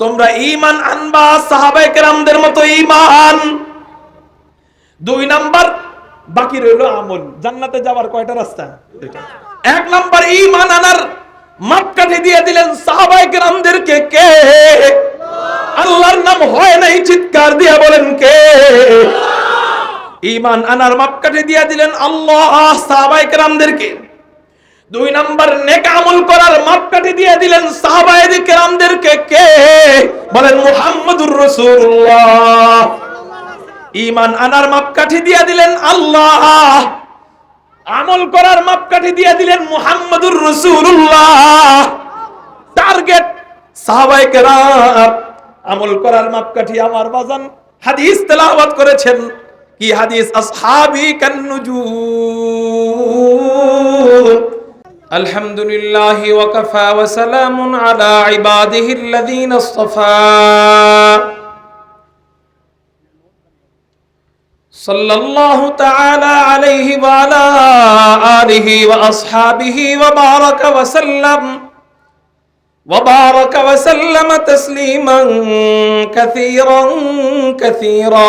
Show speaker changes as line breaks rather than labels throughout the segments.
তোমরা ইমান আনবা সাহাবাই কেরামদের মতো ইমান দুই নাম্বার, বাকি রইল আমল। জান্নাতে যাওয়ার কয়টা রাস্তা? এক নাম্বার ইমান আনার মাপকাঠি দিয়ে দিলেন সাহাবাই কেরামদেরকে কে? আল্লাহর নাম হয় নাই, চিৎকার দিয়া বলেন কে? ইমান আনার মাপকাঠি দিয়ে দিলেন আল্লাহ সাহাবাই কেরামদেরকে। দুই নাম্বার নেক আমল করার মাপকাঠি দিয়ে দিলেন সাহাবায়ে কেরামদেরকে কে? বলেন মুহাম্মদুর রাসূলুল্লাহ। ঈমান আনার মাপকাঠি দিয়ে দিলেন আল্লাহ। আমল করার মাপকাঠি দিয়ে দিলেন মুহাম্মদুর রাসূলুল্লাহ। টার্গেট সাহাবায়ে কেরাম, আমল করার মাপকাঠি আমার বাজান হাদিস তেলাওয়াত করেছেন। কি হাদিস? আসহাবি কান্নুজুম الحمد لله وكفى وسلام على عباده الذين اصطفى. صلى الله تعالى عليه وعلى آله وأصحابه وبارك وسلم وبارك وسلم تسليما كثيرا كثيرا.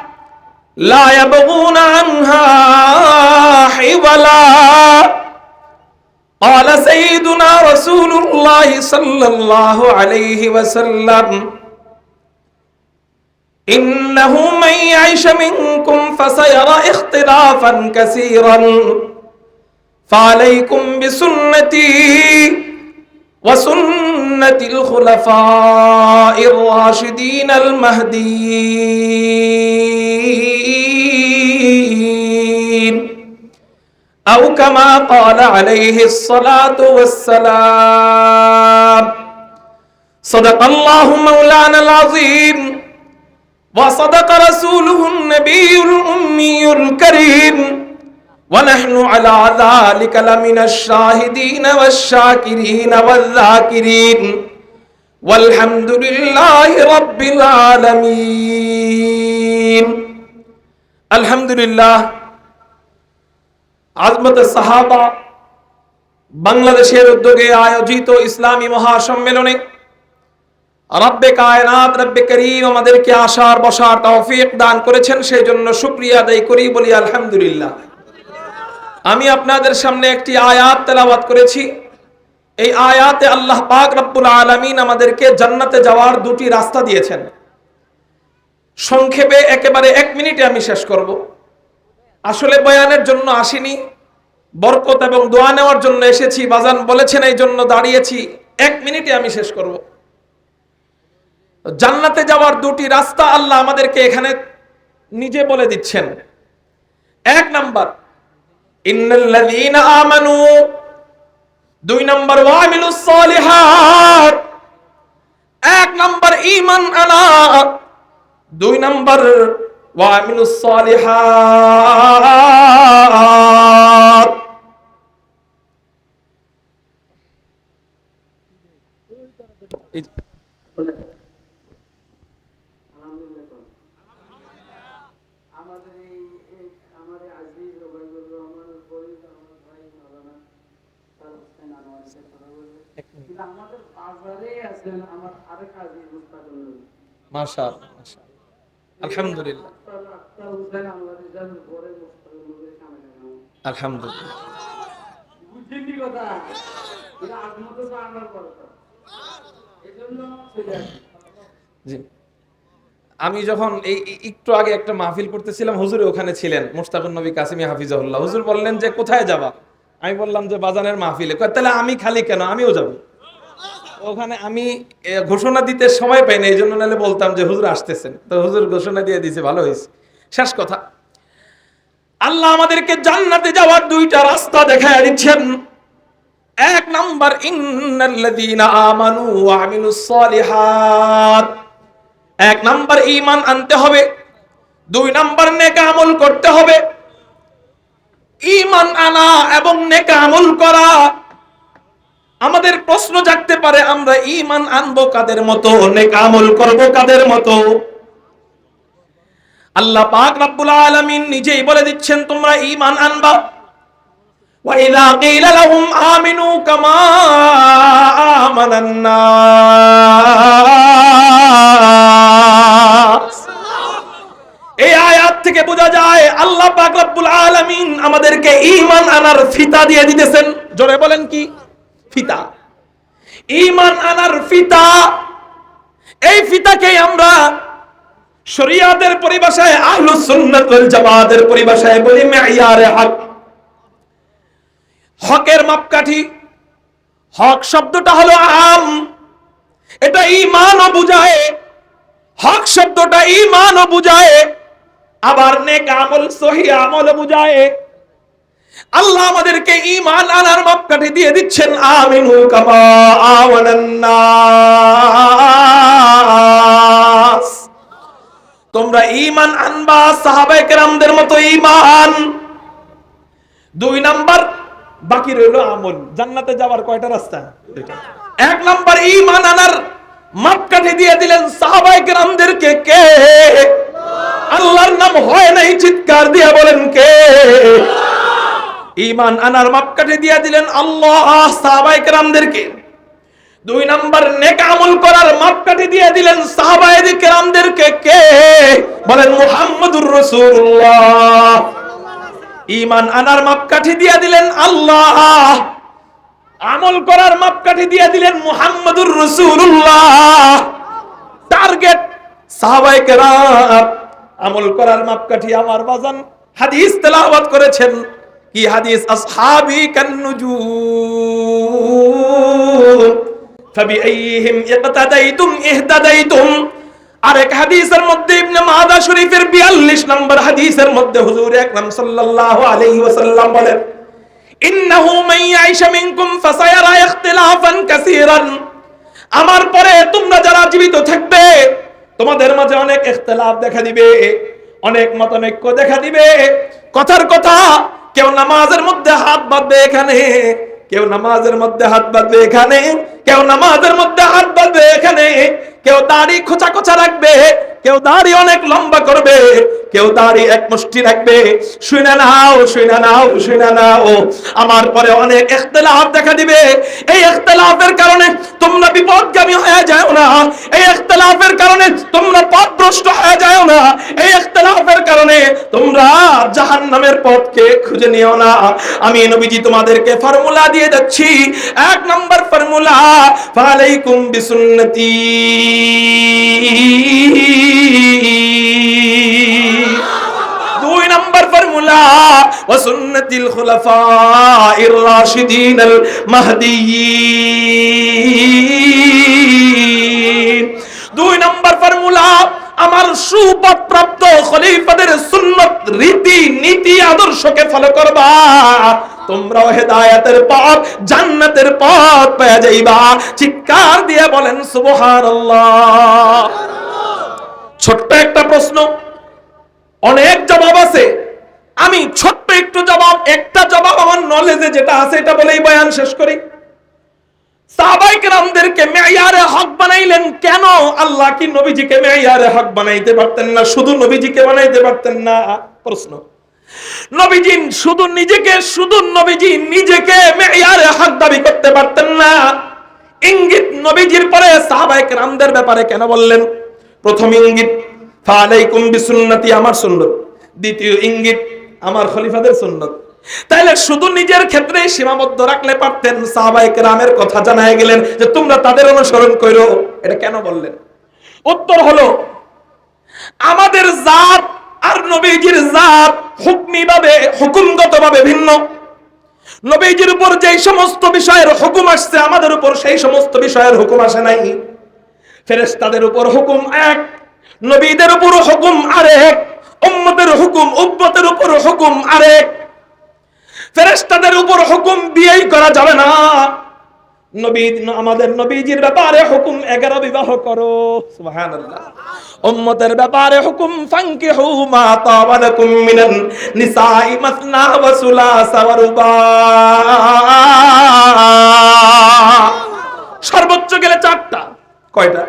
لا يبغون عنها حولا قال سيدنا رسول الله صلى الله عليه وسلم إنه من يعش منكم فسيرى اختلافا كثيرا. فعليكم بسنتي وسنة الخلفاء الراشدين المهديين. أو كما قال عليه الصلاة والسلام. صدق الله مولانا العظيم. وصدق رسوله النبي الأمي الكريم. ونحن على ذلك لمن الشاهدين والشاكرين والذاكرين. والحمد لله رب العالمين. الحمد لله আজমত সাহাবা বাংলাদেশের উদ্যোগে আয়োজিত ইসলামী মহাসম্মেলনে রব্বে কায়নাত, রব্বে করিম আমাদেরকে আসার বসার তৌফিক দান করেছেন সেই জন্য শুক্রিয়া আদায় করি, বলি আলহামদুলিল্লাহ। আমি আপনাদের সামনে একটি আয়াত তেলাওয়াত করেছি। এই আয়াতে আল্লাহ পাক রব্বুল আলামিন আমাদেরকে জান্নাতে যাওয়ার দুটি রাস্তা দিয়েছেন। সংক্ষেপে একেবারে এক মিনিটে আমি শেষ করব। আসলে বয়ানের জন্য আসিনি। বরকত এবং দোয়া নেওয়ার জন্য এসেছি। বাজান বলেছেন, এই জন্য দাঁড়িয়েছি। এক মিনিটে আমি শেষ করব। জান্নাতে যাওয়ার দুটি রাস্তা আল্লাহ আমাদেরকে এখানে নিজে বলে দিচ্ছেন। এক নাম্বার আমানু। দুই নাম্বার এক নাম্বার, ঈমান আনা। দুই নাম্বার মাশাআল্লাহ মাশাআল্লাহ। আলহামদুলিল্লাহ। আমি যখন এই একটু আগে একটা মাহফিল করতেছিলাম, হুজুরে ওখানে ছিলেন মুস্তাকুর নবী কাসিমি হাফিজাহুল্লাহ। হুজুর বললেন যে, কোথায় যাবা? আমি বললাম যে, বাজানের মাহফিলে। তাহলে আমি খালি কেন? আমিও যাব। ওখানে আমি ঘোষণা দিতে সময় পাইনি এই জন্য নাহলে বলতাম যে হুজুর আসতেছেন। তো হুজুর ঘোষণা দিয়ে দিয়েছে, ভালো হয়েছে। শেষ কথা। আল্লাহ আমাদেরকে জান্নাতে যাওয়ার দুইটা রাস্তা দেখায় দিচ্ছেন। এক নাম্বার, ইন্নাল্লাযীনা আমানু ওয়া আমিলুস সালিহাত। এক নাম্বার, ঈমান আনতে হবে। দুই নাম্বার, নেক আমল করতে হবে। ঈমান আনা এবং নেক আমল করা আমাদের প্রশ্ন জাগতে পারে আমরা ঈমান আনবো কাদের মতো নেক আমল করব কাদের মতো আল্লাহ পাক রব্বুল আলামিন নিজেই বলে দিচ্ছেন তোমরা ঈমান আনবা وإذا قيل لهم آمنوا كما آمن الناس এই আয়াত থেকে বোঝা যায় আল্লাহ পাক রব্বুল আলামিন আমাদেরকে ঈমান আনার ফিতা দিয়ে দিতেছেন জোরে বলেন কি ফিতা। ঈমান আনার ফিতা। এই ফিতাকে আমরা শরিয়াতের পরিভাষায় আহলুস সুন্নাত ওয়াল জামাতের পরিভাষায় বলি মেয়ারে হক। হকের মাপকাঠি। হক শব্দটা হলো আম। এটা ঈমানও বুঝায়। হক শব্দটা ঈমানও বুঝায়। আবার নেক আমল, সহি আমল বুঝায়। আল্লাহ আমাদেরকে ইমান আনার মাপকাঠি দিয়ে দিচ্ছেন, আমিনু কামা আমানান তোমরা ইমান আনবা, সাহাবায়ে কেরামদের মতো ইমান দুই নাম্বার, বাকি রইল আমল। জান্নাতে যাওয়ার কয়টা রাস্তা? এক নাম্বার ইমান আনার মাপকাঠি দিয়ে দিলেন সাহাবায়ে কেরামদেরকে কে? আল্লাহর নাম হয় নাই, চিৎকার দিয়ে বলেন কে? ঈমান আনার মাপকাঠি দিয়ে দিলেন আল্লাহ সাহাবায়ে কেরামদেরকে দুই নাম্বার, নেক আমল করার মাপকাঠি দিয়ে দিলেন সাহাবায়ে কেরামদেরকে কে? বলেন মুহাম্মদুর রাসূলুল্লাহ। ঈমান আনার মাপকাঠি দিয়ে দিলেন আল্লাহ। আমল করার মাপকাঠি দিয়ে দিলেন মুহাম্মদুর রাসূলুল্লাহ। টার্গেট সাহাবায়ে কেরাম আমল করার মাপকাঠি আমার বাজান হাদিস তেলাওয়াত করেছেন। কি হাদিস? আসহাবি কান্নুজুম ফাবিআইহিম ইকতাদাইতুম ইহতাদাইতুম আরেক হাদিসের মধ্যে ইবনে মাদা শরীফের 42 নম্বর হাদিসের মধ্যে হুজুর আকরাম সাল্লাল্লাহু আলাইহি ওয়াসাল্লাম বলেন, ইন্নাহু মান ইয়াইশা মিনকুম ফাসায়ারা ইখতিলাফান কাসীরান। আমার পরে তোমরা যারা জীবিত থাকবে, তোমাদের মাঝে অনেক ইখতিলাফ দেখা দিবে, অনেক মতানৈক্য দেখা দিবে। কথার কথা কেউ নামাজের মধ্যে হাত বাঁধবে এখানে, কেউ নামাজের মধ্যে হাত বাঁধবে এখানে, কেউ নামাজের মধ্যে হাত বাঁধবে এখানে, কেউ দাড়ি খোঁচা খোঁচা রাখবে, কেউ দাড়ি অনেক লম্বা করবে, কেউ দাড়ি এক মুষ্টি রাখবে, শুনে নাও শুনে নাও শুনে নাও, আমার পরে অনেক ইখতিলাফ দেখা দিবে, এই ইখতিলাফের কারণে তোমরা বিপদগামী হয়ে যাও না, এই ইখতিলাফের কারণে তোমরা পথভ্রষ্ট হয়ে যাও না। এই ইখতিলাফের কারণে তোমরা জাহান্নামের পথকে খুঁজে নিও না। আমি নবীজি তোমাদেরকে ফর্মুলা দিয়ে যাচ্ছি। এক নম্বর ফর্মুলা, ফালাইকুম বিসুন্নতি। দুই নম্বর ফর্মুলা, ওয়াসুন্নাতিল খুলাফাইর রাশিদিনাল মাহদিয়িন আমার সুপথপ্রাপ্ত খলিফাদের সুন্নত, রীতি, নীতি, আদর্শকে ফলো করবা। তোমরাও হেদায়েতের পথ, জান্নাতের পথ পেয়ে যাইবা। চিৎকার দিয়ে বলেন, সুবহানাল্লাহ। ছোট্ট একটা প্রশ্ন। অনেক জবাব আছে। আমি ছোট্ট একটু জবাব, একটা জবাব আমার নলেজে যেটা আছে, এটা বলেই বয়ান শেষ করি। নিজেকে হক দাবি করতে পারতেন না। ইঙ্গিত নবীজির পরে সাহাবাই কেরামদের ব্যাপারে কেন বললেন? প্রথম ইঙ্গিত আমার সুন্নত। দ্বিতীয় ইঙ্গিত, আমার খলিফাদের সুন্নত। তাইলে শুধু নিজের ক্ষেত্রে সীমাবদ্ধ রাখলে পারতেন সাহাবাই কেরামের কথা জানায় গেলেন যে তোমরা তাদের অনুসরণ করো। এটা কেন বললেন? উত্তর হলো, আমাদের জাত আর নবীজির জাত হুকমি ভাবে হুকুমগত ভাবে ভিন্ন। নবীজির উপর যেই সমস্ত বিষয়ের হুকুম আসছে, আমাদের উপর সেই সমস্ত বিষয়ের হুকুম আসে নাই। ফেরেশতাদের উপর হুকুম এক, নবীদের উপর হুকুম আরেক, উম্মতের হুকুম, উম্মতের উপর হুকুম আরেক। ফেরেশতাদের উপর হুকুম দিয়েই করা যাবে না। নবী, আমাদের নবীজির ব্যাপারে হুকুম এগারো বিবাহ করো। উম্মতের ব্যাপারে হুকুম ফাঙ্কিহু মা তাবা লাকুম মিনান নিসাই মাসনা ওয়া সুলাসা ওয়া রুবা। সর্বোচ্চ গেলে চারটা। কয়টা?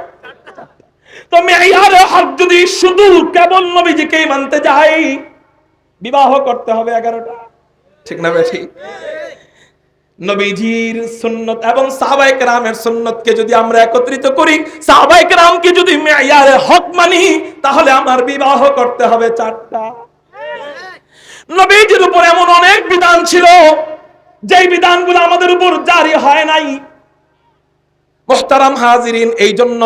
তো মেয়ারে হক যদি শুধু কেবল নবীজিকেই মানতে যাই, বিবাহ করতে হবে এগারোটা। ঠিক না বেঠি? নবীজির সুন্নত এবং সাহাবায়ে কেরামের সুন্নতকে যদি আমরা একত্রিত করি, সাহাবায়ে কেরামকে যদি মেয়ারে হক মানি, তাহলে আমার বিবাহ করতে হবে চারটা। নবীজির উপর এমন অনেক বিধান ছিল, যেই বিধানগুলো আমাদের উপর জারি হয় নাই। মোহতারাম হাজিরিন এই জন্য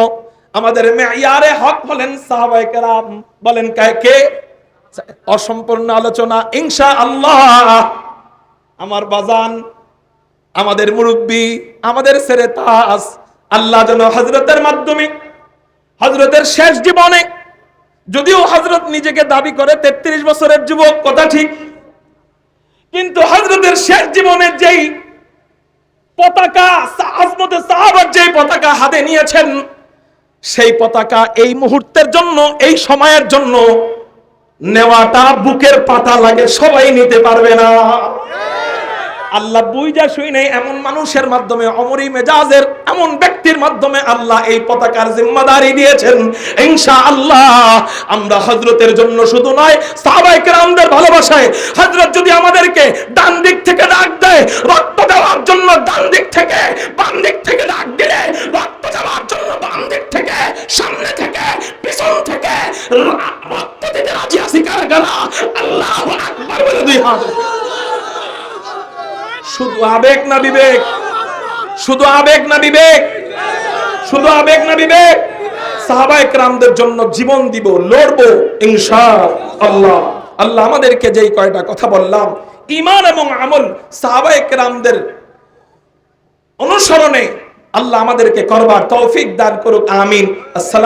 আমাদের মেয়ারে হক বলেন সাহাবায়ে কেরাম। বলেন কে অসম্পূর্ণ আলোচনা ইনশা আল্লাহ আমার বাজান, আমাদের মুরব্বী, আমাদের ছেড়ে তাস, আল্লাহ যেন হজরতের মাধ্যমে হজরতের শেষ জীবনে, যদিও হজরত নিজেকে দাবি করে তেত্রিশ বছরের যুবক, কথা ঠিক, কিন্তু হজরতের শেষ জীবনের যেই পতাকা আজমতে সাহাবার যেই পতাকা হাতে নিয়েছেন, সেই পতাকা এই মুহূর্তের জন্য, এই সময়ের জন্য নেওয়াটা বুকের পাতা লাগে, সবাই নিতে পারবে না। আল্লাহ বুইজা শুই নেই, এমন মানুষের মাধ্যমে, অমরি মেজাজের এমন ব্যক্তির মাধ্যমে আল্লাহ এই পতাকার জিম্মাদারি দিয়েছেন। ইনশা আল্লাহ আমরা হজরতের জন্য শুধু নয় সাহাবাই কেরামদের ভালোবাসায় হজরত যদি আমাদেরকে ডান দিক থেকে ডাক দেয়, রক্ত দেওয়ার জন্য ডান দিক থেকে, বাম দিক থেকে ডাক দিলে, রক্ত দেওয়ার জন্য বাম দিক থেকে, সামনে থেকে, পিছন থেকে রক্ত দিতে রাজি আছি কারা? আল্লাহ আকবার বলে দুই হাত। শুধু আবেগ না বিবেক? শুধু আবেগ না বিবেক? শুধু আবেগ না বিবেক? সাহাবায়ে কেরামদের জন্য জীবন দিব, লড়বো ইনশা আল্লাহ আল্লাহ আমাদেরকে যেই কয়টা কথা বললাম, ঈমান এবং আমল সাহাবায়ে কেরামদের অনুসরণে আল্লাহ আমাদেরকে করবার তৌফিক দান করুক, আমিন। আসসালাম